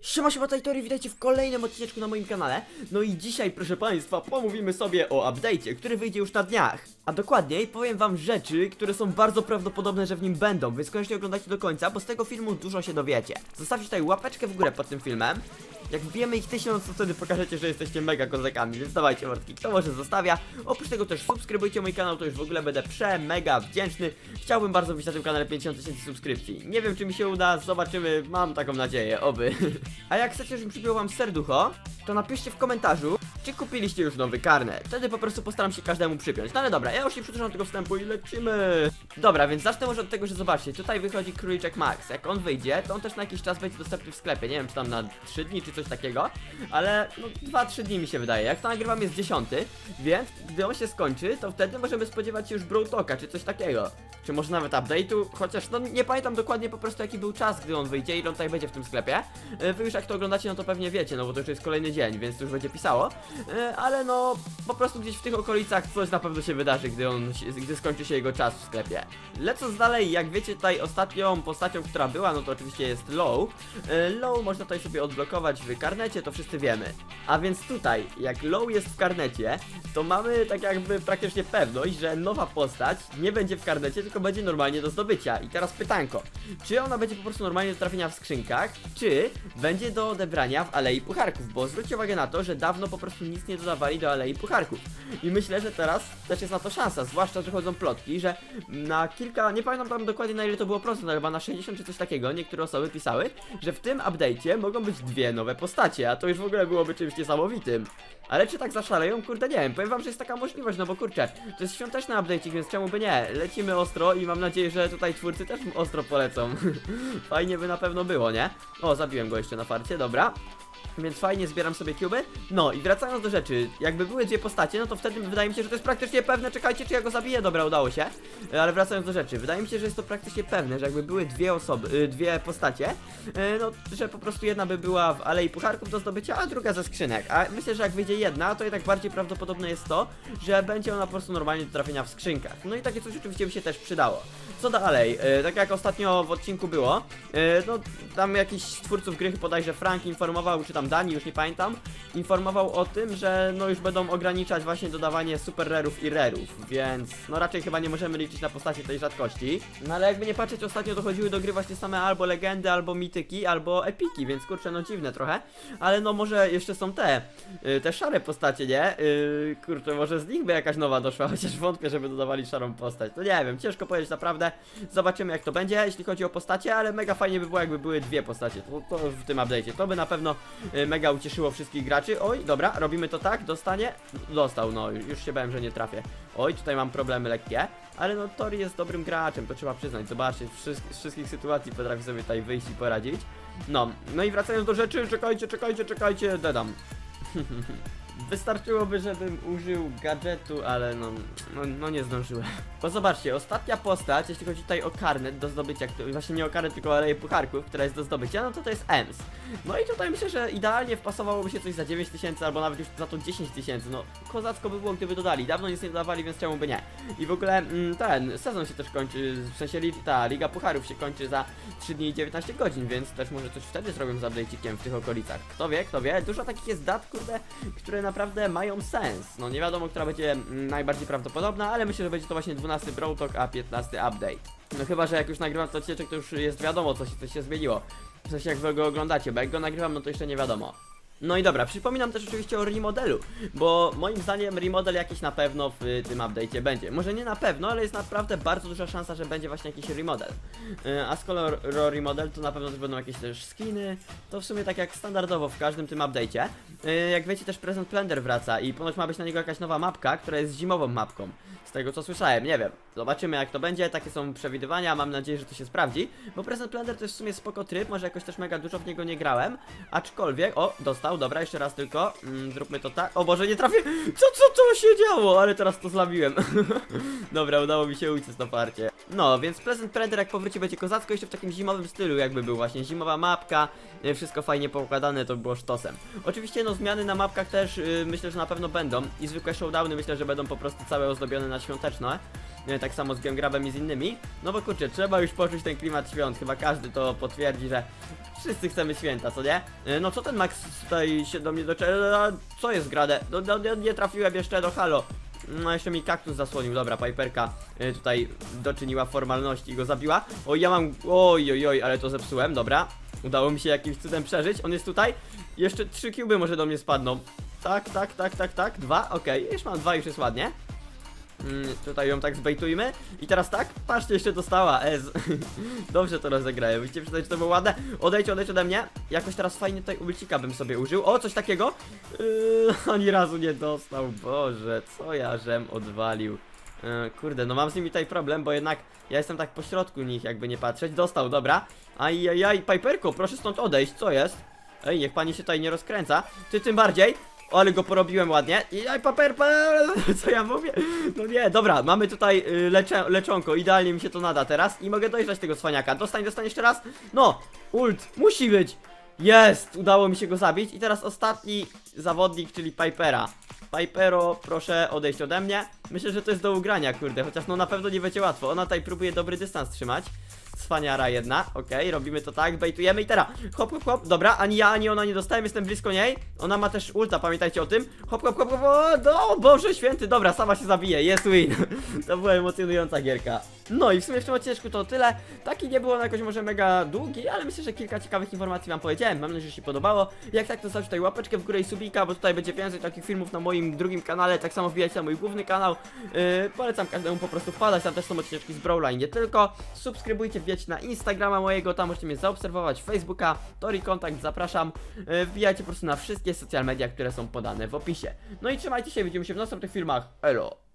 Siema, siema, Tajtory, witajcie w kolejnym odcineczku na moim kanale. No i dzisiaj, proszę Państwa, pomówimy sobie o update'cie, który wyjdzie już na dniach. A dokładniej powiem Wam rzeczy, które są bardzo prawdopodobne, że w nim będą, więc koniecznie oglądajcie do końca, bo z tego filmu dużo się dowiecie. Zostawcie tutaj łapeczkę w górę pod tym filmem. Jak wbijemy ich tysiąc, to wtedy pokażecie, że jesteście mega kozakami, więc dawajcie mordki, kto może zostawia. Oprócz tego też subskrybujcie mój kanał, to już w ogóle będę prze, mega wdzięczny. Chciałbym bardzo wbić na tym kanale 50 tysięcy subskrypcji. Nie wiem, czy mi się uda, zobaczymy, mam taką nadzieję, oby. A jak chcecie, żebym przybił wam serducho, to napiszcie w komentarzu, czy kupiliście już nowy karnet. Wtedy po prostu postaram się każdemu przypiąć. No ale dobra, ja już nie przedłużam tego wstępu i lecimy. Dobra, więc zacznę może od tego, że zobaczcie, tutaj wychodzi Króliczek Max. Jak on wyjdzie, to on też na jakiś czas będzie dostępny w sklepie. Nie wiem, czy tam na 3 dni, czy coś takiego, ale no 2-3 dni mi się wydaje. Jak to nagrywam jest 10, więc gdy on się skończy, to wtedy możemy spodziewać się już Brawl Talka, czy coś takiego. Czy może nawet update'u, chociaż no nie pamiętam dokładnie po prostu jaki był czas, gdy on wyjdzie, ile on tutaj będzie w tym sklepie. Wy już jak to oglądacie, no to pewnie wiecie, no bo to już jest kolejny dzień, więc to już będzie pisało. E, Ale no, po prostu gdzieś w tych okolicach coś na pewno się wydarzy, gdy on, gdy skończy się jego czas w sklepie. Lecąc dalej, jak wiecie tutaj ostatnią postacią, która była, no to oczywiście jest Low. E, Low można tutaj sobie odblokować w karnecie, to wszyscy wiemy. A więc tutaj, jak Low jest w karnecie, to mamy tak jakby praktycznie pewność, że nowa postać nie będzie w karnecie, tylko będzie normalnie do zdobycia. I teraz pytanko, czy ona będzie po prostu normalnie do trafienia w skrzynkach, czy będzie do odebrania w Alei Pucharków, bo zwróćcie uwagę na to, że dawno po prostu nic nie dodawali do Alei Pucharków. I myślę, że teraz też jest na to szansa, zwłaszcza, że chodzą plotki, że na kilka, nie pamiętam tam dokładnie na ile to było procent, ale chyba na 60 czy coś takiego, niektóre osoby pisały, że w tym update'cie mogą być dwie nowe postacie, a to już w ogóle byłoby czymś niesamowitym. Ale czy tak zaszaleją? Kurde nie wiem, powiem wam, że jest taka możliwość, no bo kurczę, to jest świąteczny update, więc czemu by nie? Lecimy ostro i mam nadzieję, że tutaj twórcy też ostro polecą. Fajnie by na pewno było, nie? O, zabiłem go jeszcze na farcie, dobra. Więc fajnie zbieram sobie kuby. No i wracając do rzeczy, jakby były dwie postacie, no to wtedy wydaje mi się, że to jest praktycznie pewne. Czekajcie, czy ja go zabiję? Dobra, udało się. E, Ale wracając do rzeczy, wydaje mi się, że jest to praktycznie pewne, że jakby były dwie osoby, y, dwie postacie, y, no że po prostu jedna by była w Alei Pucharków do zdobycia, a druga ze skrzynek. A myślę, że jak wyjdzie jedna, to jednak bardziej prawdopodobne jest to, że będzie ona po prostu normalnie do trafienia w skrzynkach. No i takie coś oczywiście by się też przydało. Co dalej? E, tak jak ostatnio w odcinku było, e, no tam jakiś twórców gry, bodajże Frank informował, czy tam Dani, już nie pamiętam, informował o tym, że no już będą ograniczać właśnie dodawanie super rarów i rarów, więc no raczej chyba nie możemy liczyć na postacie tej rzadkości. No ale jakby nie patrzeć, ostatnio dochodziły do gry właśnie same albo legendy, albo mityki, albo epiki, więc kurczę, no dziwne trochę, ale no może jeszcze są te, y, te szare postacie, nie? Y, kurczę, może z nich by jakaś nowa doszła, chociaż wątpię, żeby dodawali szarą postać. No nie wiem, ciężko powiedzieć naprawdę. Zobaczymy jak to będzie, jeśli chodzi o postacie, ale mega fajnie by było jakby były dwie postacie. To, to w tym update'cie. To by na pewno y, mega ucieszyło wszystkich graczy. Oj, dobra, robimy to tak, dostanie. Dostał, no już się bałem, że nie trafię. Oj, tutaj mam problemy lekkie. Ale no Tori jest dobrym graczem, to trzeba przyznać. Zobaczcie, z wszystkich sytuacji potrafi sobie tutaj wyjść i poradzić. No, no i wracając do rzeczy, czekajcie, czekajcie, czekajcie, dedam. Wystarczyłoby, żebym użył gadżetu, ale no, no, no nie zdążyłem. Bo zobaczcie, ostatnia postać, jeśli chodzi tutaj o karnet do zdobycia, właśnie nie o karnet, tylko aleję pucharków, która jest do zdobycia, no to to jest EMS. No i tutaj myślę, że idealnie wpasowałoby się coś za 9 tysięcy, albo nawet już za to 10 tysięcy, no kozacko by było, gdyby dodali. Dawno nic nie dodawali, więc czemu by nie. I w ogóle mm, ten sezon się też kończy, w sensie ta Liga Pucharów się kończy za 3 dni i 19 godzin, więc też może coś wtedy zrobią z update'ikiem w tych okolicach. Kto wie, kto wie, dużo takich jest dat, kurde, które naprawdę mają sens. No nie wiadomo, która będzie najbardziej prawdopodobna, ale myślę, że będzie to właśnie 12 Brawl Talk, a 15 Update. No chyba, że jak już nagrywam to odcinek, to już jest wiadomo, co się, co się zmieniło. W sensie jak wy go oglądacie, bo jak go nagrywam, no to jeszcze nie wiadomo. No i dobra, przypominam też oczywiście o remodelu, bo moim zdaniem remodel jakiś na pewno w tym update'cie będzie. Może nie na pewno, ale jest naprawdę bardzo duża szansa, że będzie właśnie jakiś remodel. Y, A ro- remodel, to na pewno też będą jakieś też skiny, to w sumie tak jak standardowo w każdym tym update'cie. Y, Jak wiecie też Present Blender wraca i ponoć ma być na niego jakaś nowa mapka, która jest zimową mapką. Z tego co słyszałem, nie wiem. Zobaczymy jak to będzie, takie są przewidywania, mam nadzieję, że to się sprawdzi. Bo Present Blender to jest w sumie spoko tryb, może jakoś też mega dużo w niego nie grałem. Aczkolwiek, o, dostał, dobra, jeszcze raz tylko. Mm, zróbmy to tak. O Boże, nie trafię! Co, co to się działo? Ale teraz to zlabiłem. dobra, udało mi się uciec na parcie. No, więc Present Blender jak powróci będzie kozacko jeszcze w takim zimowym stylu, jakby był właśnie zimowa mapka, y, wszystko fajnie poukładane, to było sztosem. Oczywiście, no, zmiany na mapkach też y, myślę, że na pewno będą i zwykłe showdowny myślę, że będą po prostu całe ozdobione na świąteczne. E, tak samo z Gemgrabem i z innymi, no bo kurczę, trzeba już poczuć ten klimat świąt, chyba każdy to potwierdzi, że wszyscy chcemy święta, co nie? E, No co ten Max tutaj się do mnie doczeka, co jest grade? No, no, no, nie trafiłem jeszcze do halo. No jeszcze mi kaktus zasłonił, dobra, Piperka y, tutaj doczyniła formalności i go zabiła. Oj, ja mam, oj, oj, oj, ale to zepsułem, dobra. Udało mi się jakimś cudem przeżyć, on jest tutaj. Jeszcze trzy kuby może do mnie spadną. Tak, tak, tak, tak, tak, dwa, okej, już mam dwa, już jest ładnie. Mm, tutaj ją tak zbejtujmy. I teraz tak, patrzcie, jeszcze dostała Ez. Dobrze to rozegrałem. Widzicie, przynajmniej, to było ładne. Odejdź, odejdź ode mnie. Jakoś teraz fajnie tutaj ulcika bym sobie użył. O, coś takiego. Yy, ani razu nie dostał. Boże, co ja żem odwalił. Yy, kurde, no mam z nimi tutaj problem, bo jednak ja jestem tak pośrodku nich, jakby nie patrzeć. Dostał, dobra. Ajajaj, Piperko, proszę stąd odejść, co jest? Ej, niech pani się tutaj nie rozkręca. Ty tym bardziej. Ale go porobiłem ładnie. I aj, paper, co ja mówię? No nie, dobra, mamy tutaj y, lecze, leczonko, idealnie mi się to nada teraz i mogę dojrzeć tego cwaniaka. Dostań, dostań jeszcze raz. No, ult, musi być. Jest, udało mi się go zabić i teraz ostatni zawodnik, czyli Pipera. Pipero, proszę odejść ode mnie. Myślę, że to jest do ugrania, kurde, chociaż no na pewno nie będzie łatwo. Ona tutaj próbuje dobry dystans trzymać. Cwaniara jedna, okej, robimy to tak, bejtujemy i teraz. Hop, hop, hop, dobra, ani ja, ani ona nie dostałem, jestem blisko niej. Ona ma też ulta, pamiętajcie o tym. Hop, hop, hop, hop, o, no, Boże święty, dobra, sama się zabije, jest win. To była emocjonująca gierka No i w sumie w tym odcineczku to tyle. Taki nie było na jakoś może mega długi, ale myślę, że kilka ciekawych informacji wam powiedziałem. Mam nadzieję, że się podobało. Jak tak, to zostawcie tutaj łapeczkę w górę i subika, bo tutaj będzie więcej takich filmów na moim drugim kanale. Tak samo wbijajcie na mój główny kanał. Yy, Polecam każdemu po prostu wpadać, tam też są odcineczki z Brawla i nie tylko. Subskrybujcie, wbijajcie na Instagrama mojego, tam możecie mnie zaobserwować, Facebooka, Tori Kontakt, zapraszam. Yy, Wbijajcie po prostu na wszystkie social media, które są podane w opisie. No i trzymajcie się, widzimy się w następnych filmach, elo